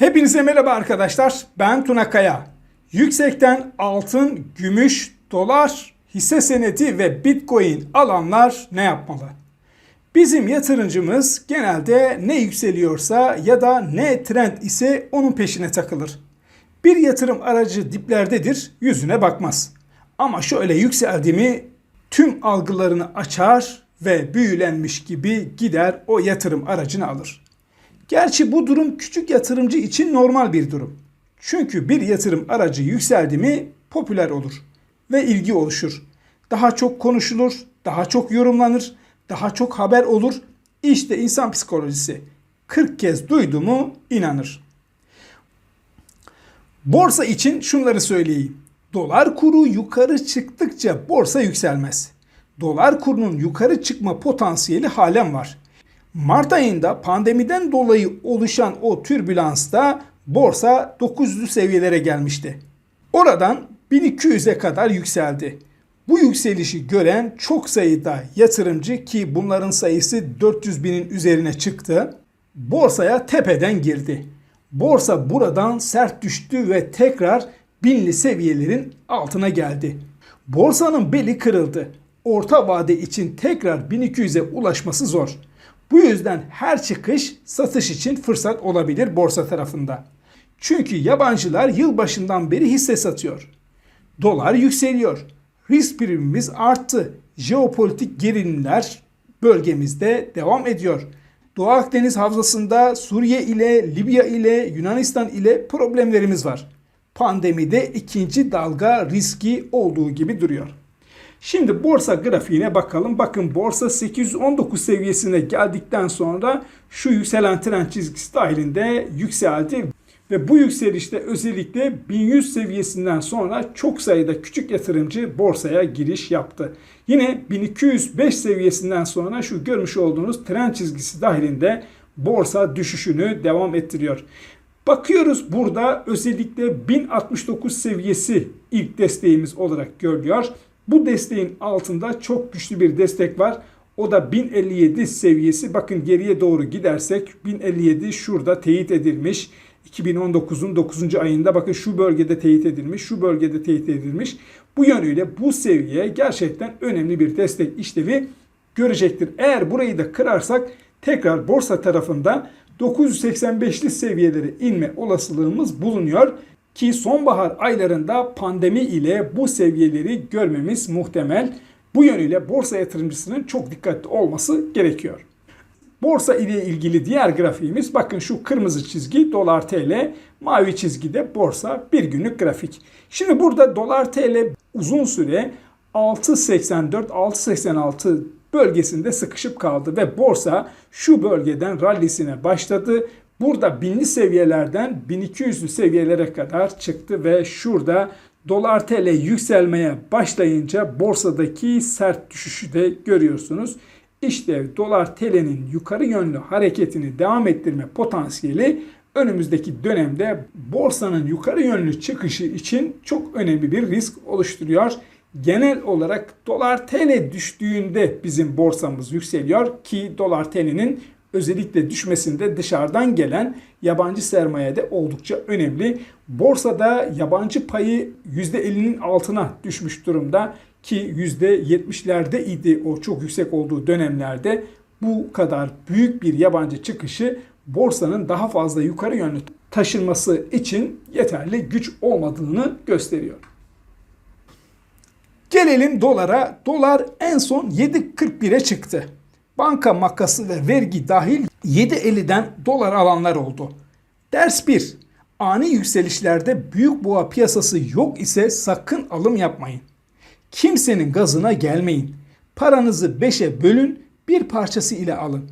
Hepinize merhaba arkadaşlar. Ben Tuna Kaya. Yüksekten altın, gümüş, dolar, hisse senedi ve bitcoin alanlar ne yapmalı? Bizim yatırımcımız genelde ne yükseliyorsa ya da ne trend ise onun peşine takılır. Bir yatırım aracı diplerdedir, yüzüne bakmaz. Ama şöyle yükseldi mi tüm algılarını açar ve büyülenmiş gibi gider o yatırım aracını alır. Gerçi bu durum küçük yatırımcı için normal bir durum. Çünkü bir yatırım aracı yükseldi mi popüler olur ve ilgi oluşur. Daha çok konuşulur, daha çok yorumlanır, daha çok haber olur. İşte insan psikolojisi. 40 kez duydu mu inanır. Borsa için şunları söyleyeyim. Dolar kuru yukarı çıktıkça borsa yükselmez. Dolar kurunun yukarı çıkma potansiyeli halen var. Mart ayında pandemiden dolayı oluşan o türbülansta borsa 900'lü seviyelere gelmişti. Oradan 1200'e kadar yükseldi. Bu yükselişi gören çok sayıda yatırımcı ki bunların sayısı 400 binin üzerine çıktı. Borsaya tepeden girdi. Borsa buradan sert düştü ve tekrar binli seviyelerin altına geldi. Borsanın beli kırıldı. Orta vade için tekrar 1200'e ulaşması zor. Bu yüzden her çıkış satış için fırsat olabilir borsa tarafında. Çünkü yabancılar yılbaşından beri hisse satıyor. Dolar yükseliyor. Risk primimiz arttı. Jeopolitik gerilimler bölgemizde devam ediyor. Doğu Akdeniz havzasında Suriye ile, Libya ile, Yunanistan ile problemlerimiz var. Pandemide ikinci dalga riski olduğu gibi duruyor. Şimdi borsa grafiğine bakalım. Bakın borsa 819 seviyesine geldikten sonra şu yükselen trend çizgisi dahilinde yükseldi. Ve bu yükselişte özellikle 1100 seviyesinden sonra çok sayıda küçük yatırımcı borsaya giriş yaptı. Yine 1205 seviyesinden sonra şu görmüş olduğunuz trend çizgisi dahilinde borsa düşüşünü devam ettiriyor. Bakıyoruz burada özellikle 1069 seviyesi ilk desteğimiz olarak görülüyor. Bu desteğin altında çok güçlü bir destek var. O da 1057 seviyesi. Bakın geriye doğru gidersek 1057 şurada teyit edilmiş. 2019'un 9. ayında bakın şu bölgede teyit edilmiş, şu bölgede teyit edilmiş. Bu yönüyle bu seviye gerçekten önemli bir destek işlevi görecektir. Eğer burayı da kırarsak tekrar borsa tarafında 985'li seviyelere inme olasılığımız bulunuyor ki sonbahar aylarında pandemi ile bu seviyeleri görmemiz muhtemel. Bu yönüyle borsa yatırımcısının çok dikkatli olması gerekiyor. Borsa ile ilgili diğer grafiğimiz bakın şu kırmızı çizgi dolar TL, mavi çizgi de borsa bir günlük grafik. Şimdi burada dolar TL uzun süre 6.84-6.86 bölgesinde sıkışıp kaldı ve borsa şu bölgeden rallisine başladı. Burada binli seviyelerden 1200'lü seviyelere kadar çıktı ve şurada dolar TL yükselmeye başlayınca borsadaki sert düşüşü de görüyorsunuz. İşte dolar TL'nin yukarı yönlü hareketini devam ettirme potansiyeli önümüzdeki dönemde borsanın yukarı yönlü çıkışı için çok önemli bir risk oluşturuyor. Genel olarak dolar TL düştüğünde bizim borsamız yükseliyor ki dolar TL'nin özellikle düşmesinde dışarıdan gelen yabancı sermaye de oldukça önemli. Borsada yabancı payı %50'nin altına düşmüş durumda ki %70'lerde idi o çok yüksek olduğu dönemlerde bu kadar büyük bir yabancı çıkışı borsanın daha fazla yukarı yönlü taşınması için yeterli güç olmadığını gösteriyor. Gelelim dolara. Dolar en son 7.41'e çıktı. Banka makası ve vergi dahil 7.50'den dolar alanlar oldu. Ders 1. Ani yükselişlerde büyük boğa piyasası yok ise sakın alım yapmayın. Kimsenin gazına gelmeyin. Paranızı 5'e bölün, bir parçası ile alın.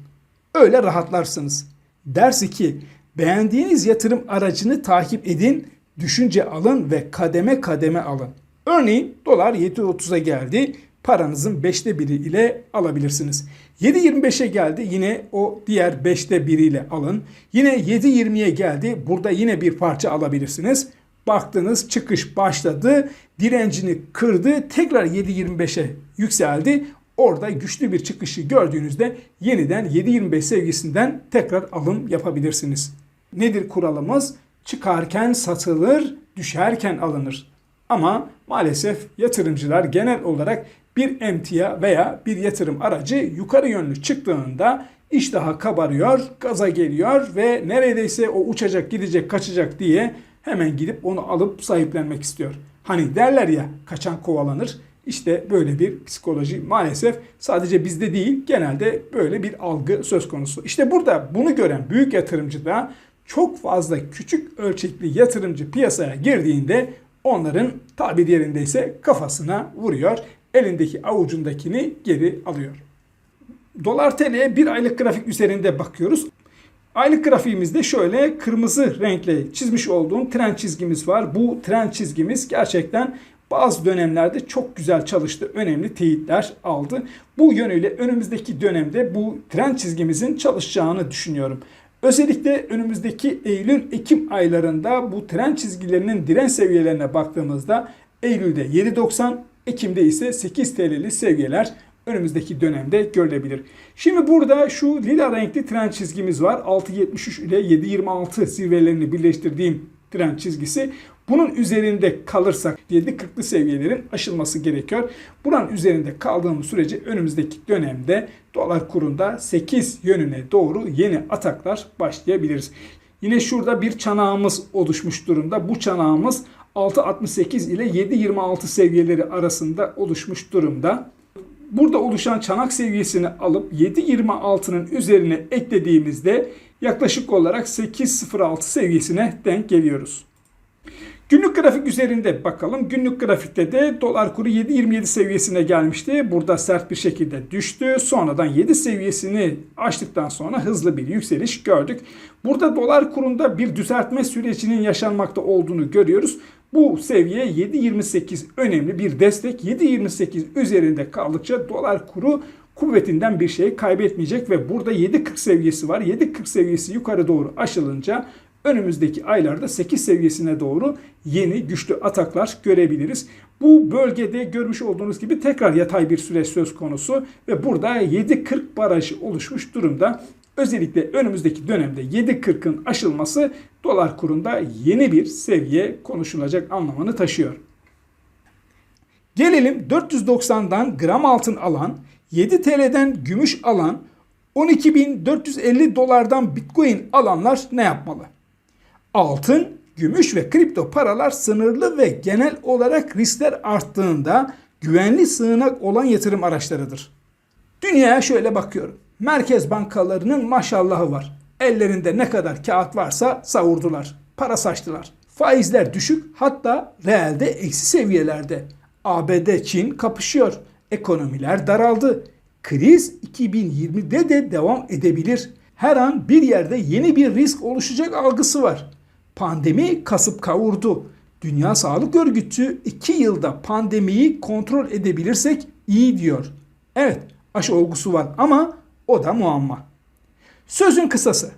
Öyle rahatlarsınız. Ders 2. Beğendiğiniz yatırım aracını takip edin, düşünce alın ve kademe kademe alın. Örneğin dolar 7.30'a geldi. Paranızın 5'te biri ile alabilirsiniz. 7.25'e geldi yine o diğer 5'te biriyle alın. Yine 7.20'ye geldi burada yine bir parça alabilirsiniz. Baktınız çıkış başladı direncini kırdı tekrar 7.25'e yükseldi. Orada güçlü bir çıkışı gördüğünüzde yeniden 7.25 seviyesinden tekrar alım yapabilirsiniz. Nedir kuralımız? Çıkarken satılır, düşerken alınır. Ama maalesef yatırımcılar genel olarak bir emtia veya bir yatırım aracı yukarı yönlü çıktığında iştahı kabarıyor, gaza geliyor ve neredeyse o uçacak, gidecek, kaçacak diye hemen gidip onu alıp sahiplenmek istiyor. Hani derler ya kaçan kovalanır. İşte böyle bir psikoloji maalesef sadece bizde değil genelde böyle bir algı söz konusu. İşte burada bunu gören büyük yatırımcı da çok fazla küçük ölçekli yatırımcı piyasaya girdiğinde onların tabi yerindeyse kafasına vuruyor. Elindeki avucundakini geri alıyor. Dolar TL'ye bir aylık grafik üzerinde bakıyoruz. Aylık grafiğimizde şöyle kırmızı renkle çizmiş olduğum trend çizgimiz var. Bu trend çizgimiz gerçekten bazı dönemlerde çok güzel çalıştı. Önemli teyitler aldı. Bu yönüyle önümüzdeki dönemde bu trend çizgimizin çalışacağını düşünüyorum. Özellikle önümüzdeki Eylül-Ekim aylarında bu trend çizgilerinin direnç seviyelerine baktığımızda Eylül'de 7.90, Ekim'de ise 8 TL'li seviyeler önümüzdeki dönemde görülebilir. Şimdi burada şu lila renkli trend çizgimiz var. 6.73 ile 7.26 zirvelerini birleştirdiğim trend çizgisi. Bunun üzerinde kalırsak 7.40'lı seviyelerin aşılması gerekiyor. Buranın üzerinde kaldığımız sürece önümüzdeki dönemde dolar kurunda 8 yönüne doğru yeni ataklar başlayabiliriz. Yine şurada bir çanağımız oluşmuş durumda. Bu çanağımız 6.68 ile 7.26 seviyeleri arasında oluşmuş durumda. Burada oluşan çanak seviyesini alıp 7.26'nın üzerine eklediğimizde yaklaşık olarak 8.06 seviyesine denk geliyoruz. Günlük grafik üzerinde bakalım. Günlük grafikte de dolar kuru 7.27 seviyesine gelmişti. Burada sert bir şekilde düştü. Sonradan 7 seviyesini aştıktan sonra hızlı bir yükseliş gördük. Burada dolar kurunda bir düzeltme sürecinin yaşanmakta olduğunu görüyoruz. Bu seviye 7.28 önemli bir destek. 7.28 üzerinde kaldıkça dolar kuru kuvvetinden bir şey kaybetmeyecek ve burada 7.40 seviyesi var. 7.40 seviyesi yukarı doğru aşılınca önümüzdeki aylarda 8 seviyesine doğru yeni güçlü ataklar görebiliriz. Bu bölgede görmüş olduğunuz gibi tekrar yatay bir süreç söz konusu ve burada 7.40 barajı oluşmuş durumda. Özellikle önümüzdeki dönemde 7.40'ın aşılması dolar kurunda yeni bir seviye konuşulacak anlamını taşıyor. Gelelim 490'dan gram altın alan, 7 TL'den gümüş alan, 12.450 dolardan bitcoin alanlar ne yapmalı? Altın, gümüş ve kripto paralar sınırlı ve genel olarak riskler arttığında güvenli sığınak olan yatırım araçlarıdır. Dünyaya şöyle bakıyorum. Merkez bankalarının maşallahı var. Ellerinde ne kadar kağıt varsa savurdular. Para saçtılar. Faizler düşük hatta reelde eksi seviyelerde. ABD Çin kapışıyor. Ekonomiler daraldı. Kriz 2020'de de devam edebilir. Her an bir yerde yeni bir risk oluşacak algısı var. Pandemi kasıp kavurdu. Dünya Sağlık Örgütü 2 yılda pandemiyi kontrol edebilirsek iyi diyor. Evet aşı olgusu var ama o da muamma. Sözün kısası.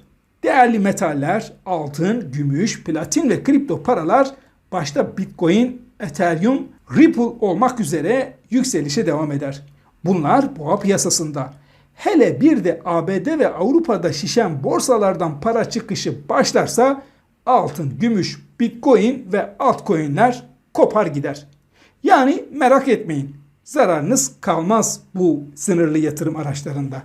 Değerli metaller, altın, gümüş, platin ve kripto paralar başta Bitcoin, Ethereum, Ripple olmak üzere yükselişe devam eder. Bunlar boğa piyasasında. Hele bir de ABD ve Avrupa'da şişen borsalardan para çıkışı başlarsa altın, gümüş, bitcoin ve altcoin'ler kopar gider. Yani merak etmeyin. Zararınız kalmaz bu sınırlı yatırım araçlarında.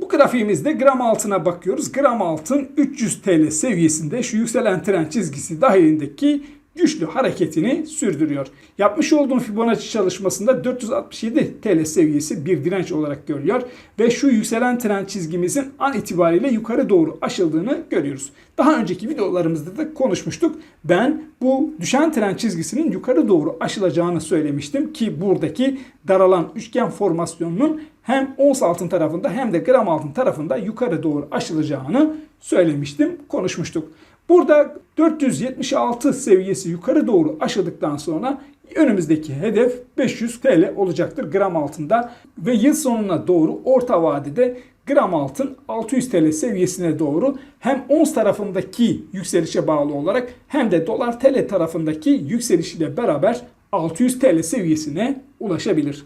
Bu grafiğimizde gram altına bakıyoruz. Gram altın 300 TL seviyesinde şu yükselen trend çizgisi dahilindeki güçlü hareketini sürdürüyor. Yapmış olduğum Fibonacci çalışmasında 467 TL seviyesi bir direnç olarak görülüyor ve şu yükselen trend çizgimizin an itibariyle yukarı doğru aşıldığını görüyoruz. Daha önceki videolarımızda da konuşmuştuk. Ben bu düşen trend çizgisinin yukarı doğru aşılacağını söylemiştim ki buradaki daralan üçgen formasyonunun hem ons altın tarafında hem de gram altın tarafında yukarı doğru aşılacağını söylemiştim, konuşmuştuk. Burada 476 seviyesi yukarı doğru aşıldıktan sonra önümüzdeki hedef 500 TL olacaktır gram altında ve yıl sonuna doğru orta vadede gram altın 600 TL seviyesine doğru hem ons tarafındaki yükselişe bağlı olarak hem de dolar TL tarafındaki yükselişiyle beraber 600 TL seviyesine ulaşabilir.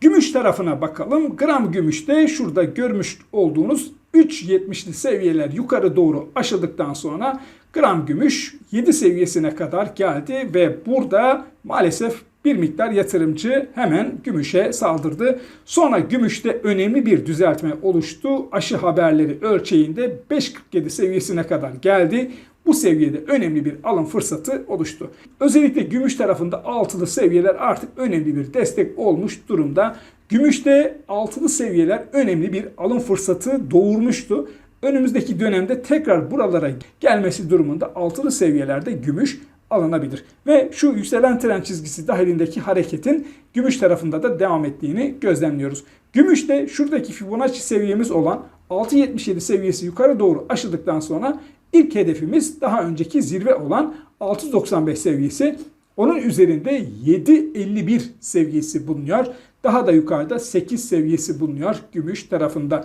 Gümüş tarafına bakalım. Gram gümüşte şurada görmüş olduğunuz 3.70'li seviyeler yukarı doğru aşıldıktan sonra gram gümüş 7 seviyesine kadar geldi ve burada maalesef bir miktar yatırımcı hemen gümüşe saldırdı. Sonra gümüşte önemli bir düzeltme oluştu. Aşı haberleri ölçeğinde 5.47 seviyesine kadar geldi. Bu seviyede önemli bir alım fırsatı oluştu. Özellikle gümüş tarafında altılı seviyeler artık önemli bir destek olmuş durumda. Gümüşte altılı seviyeler önemli bir alım fırsatı doğurmuştu. Önümüzdeki dönemde tekrar buralara gelmesi durumunda altılı seviyelerde gümüş alınabilir. Ve şu yükselen trend çizgisi dahilindeki hareketin gümüş tarafında da devam ettiğini gözlemliyoruz. Gümüşte şuradaki Fibonacci seviyemiz olan 6.77 seviyesi yukarı doğru aşıldıktan sonra ilk hedefimiz daha önceki zirve olan 695 seviyesi. Onun üzerinde 7.51 seviyesi bulunuyor. Daha da yukarıda 8 seviyesi bulunuyor gümüş tarafında.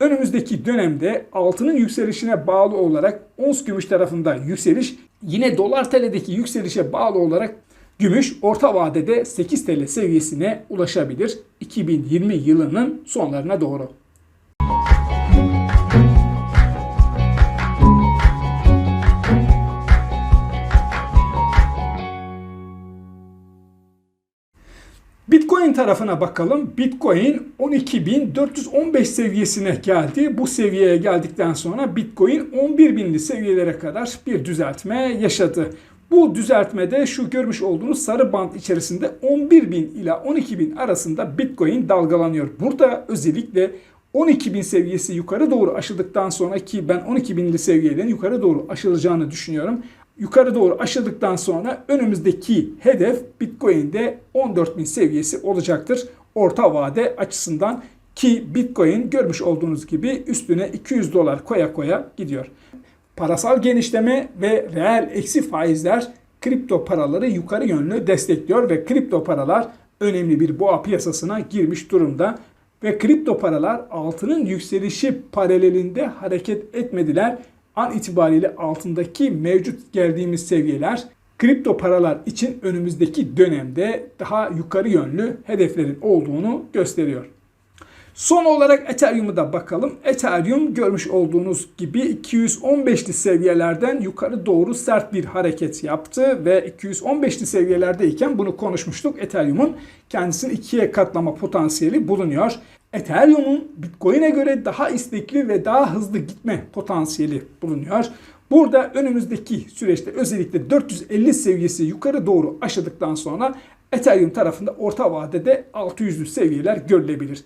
Önümüzdeki dönemde altının yükselişine bağlı olarak ons gümüş tarafında yükseliş yine dolar TL'deki yükselişe bağlı olarak gümüş orta vadede 8 TL seviyesine ulaşabilir 2020 yılının sonlarına doğru. Bitcoin tarafına bakalım. Bitcoin 12.415 seviyesine geldi. Bu seviyeye geldikten sonra Bitcoin 11.000'li seviyelere kadar bir düzeltme yaşadı. Bu düzeltmede şu görmüş olduğunuz sarı band içerisinde 11.000 ila 12.000 arasında Bitcoin dalgalanıyor. Burada özellikle 12.000 seviyesi yukarı doğru aşıldıktan sonra ki ben 12.000'li seviyelerin yukarı doğru aşılacağını düşünüyorum yukarı doğru aşıldıktan sonra önümüzdeki hedef Bitcoin'de 14.000 seviyesi olacaktır. Orta vade açısından ki Bitcoin görmüş olduğunuz gibi üstüne 200 dolar koya koya gidiyor. Parasal genişleme ve reel eksi faizler kripto paraları yukarı yönlü destekliyor ve kripto paralar önemli bir boğa piyasasına girmiş durumda ve kripto paralar altının yükselişi paralelinde hareket etmediler an itibariyle altındaki mevcut geldiğimiz seviyeler kripto paralar için önümüzdeki dönemde daha yukarı yönlü hedeflerin olduğunu gösteriyor. Son olarak Ethereum'u da bakalım. Ethereum görmüş olduğunuz gibi 215'li seviyelerden yukarı doğru sert bir hareket yaptı ve 215'li seviyelerdeyken bunu konuşmuştuk. Ethereum'un kendisini ikiye katlama potansiyeli bulunuyor. Ethereum'un Bitcoin'e göre daha istekli ve daha hızlı gitme potansiyeli bulunuyor. Burada önümüzdeki süreçte özellikle 450 seviyesi yukarı doğru aşadıktan sonra Ethereum tarafında orta vadede 600'lü seviyeler görülebilir.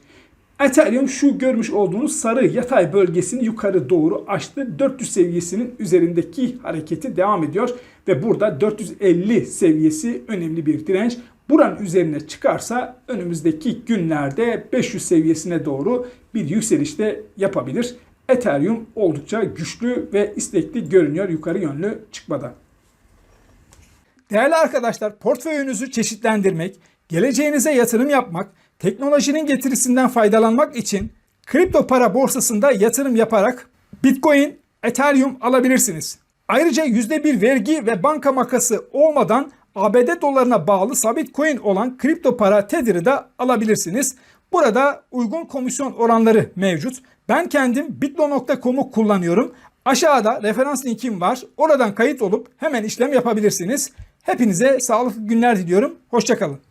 Ethereum şu görmüş olduğunuz sarı yatay bölgesini yukarı doğru açtı. 400 seviyesinin üzerindeki hareketi devam ediyor ve burada 450 seviyesi önemli bir direnç. Buranın üzerine çıkarsa önümüzdeki günlerde 500 seviyesine doğru bir yükseliş de yapabilir. Ethereum oldukça güçlü ve istekli görünüyor yukarı yönlü çıkmada. Değerli arkadaşlar portföyünüzü çeşitlendirmek, geleceğinize yatırım yapmak, teknolojinin getirisinden faydalanmak için kripto para borsasında yatırım yaparak Bitcoin, Ethereum alabilirsiniz. Ayrıca %1 vergi ve banka makası olmadan ABD dolarına bağlı sabit coin olan kripto para Tether'ı da alabilirsiniz. Burada uygun komisyon oranları mevcut. Ben kendim bitlo.com'u kullanıyorum. Aşağıda referans linkim var. Oradan kayıt olup hemen işlem yapabilirsiniz. Hepinize sağlıklı günler diliyorum. Hoşçakalın.